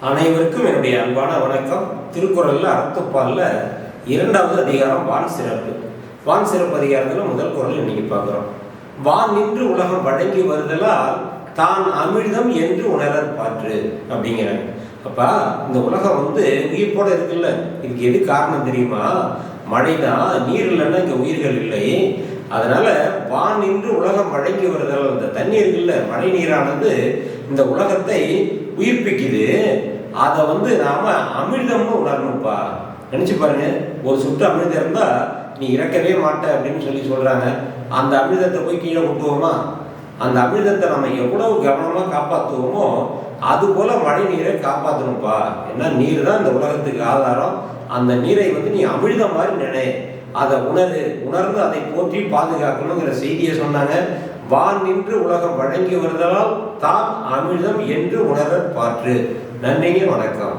அனைவருக்கும் என்னுடைய அன்பான வணக்கம். திருக்குறளில் அறத்துப்பால்ல இரண்டாவது அதிகாரம் வான் சிறப்பு. வான் சிறப்பு அதிகாரத்தில் முதல் குரல் இன்னைக்கு பார்க்குறோம். வான் நின்று உலகம் வழங்கி வருதலால் தான் அமிழ்தம் என்று உணரர் பாற்று அப்படிங்கிறாங்க அப்பா இந்த உலகம் வந்து உயிர்ப்போட இருக்குல்ல. இதுக்கு எது காரணம் தெரியுமா? மழைதான் நீர் இல்லைன்னா இங்கே உயிர்கள் இல்லை. அதனால வான் நின்று உலகம் வழங்கி வருதல் இந்த தண்ணி இருக்குல்ல மழை நீரானது இந்த உலகத்தை உயிர்ப்பிக்குது. அதை வந்து நாம அமிர்தம்னு உணரணும்ப்பா. நினைச்சு பாருங்க ஒரு சுட்டு அமிர்தம் இருந்தா நீ இறக்கவே மாட்ட அப்படின்னு சொல்லி சொல்றாங்க. அந்த அமிர்தத்தை போய் கீழே கொட்டுவோமா? அந்த அமிர்தத்தை நம்ம எவ்வளவு கவனமா காப்பாற்றுவோமோ அது போல மழை நீரை காப்பாற்றணும்ப்பா ஏன்னா நீர் தான் இந்த உலகத்துக்கு ஆதாரம். அந்த நீரை வந்து நீ அமிழ்தம் மாதிரி நினை. அதை உணரு உணர்ந்து அதை போற்றி பாதுகாக்கணுங்கிற செய்தியை சொன்னாங்க. வான் நின்று உலகம் வழங்கி வருதலால் தான் அமிழ்தம் என்று உணர பாற்று. நன்றிங்க வணக்கம்.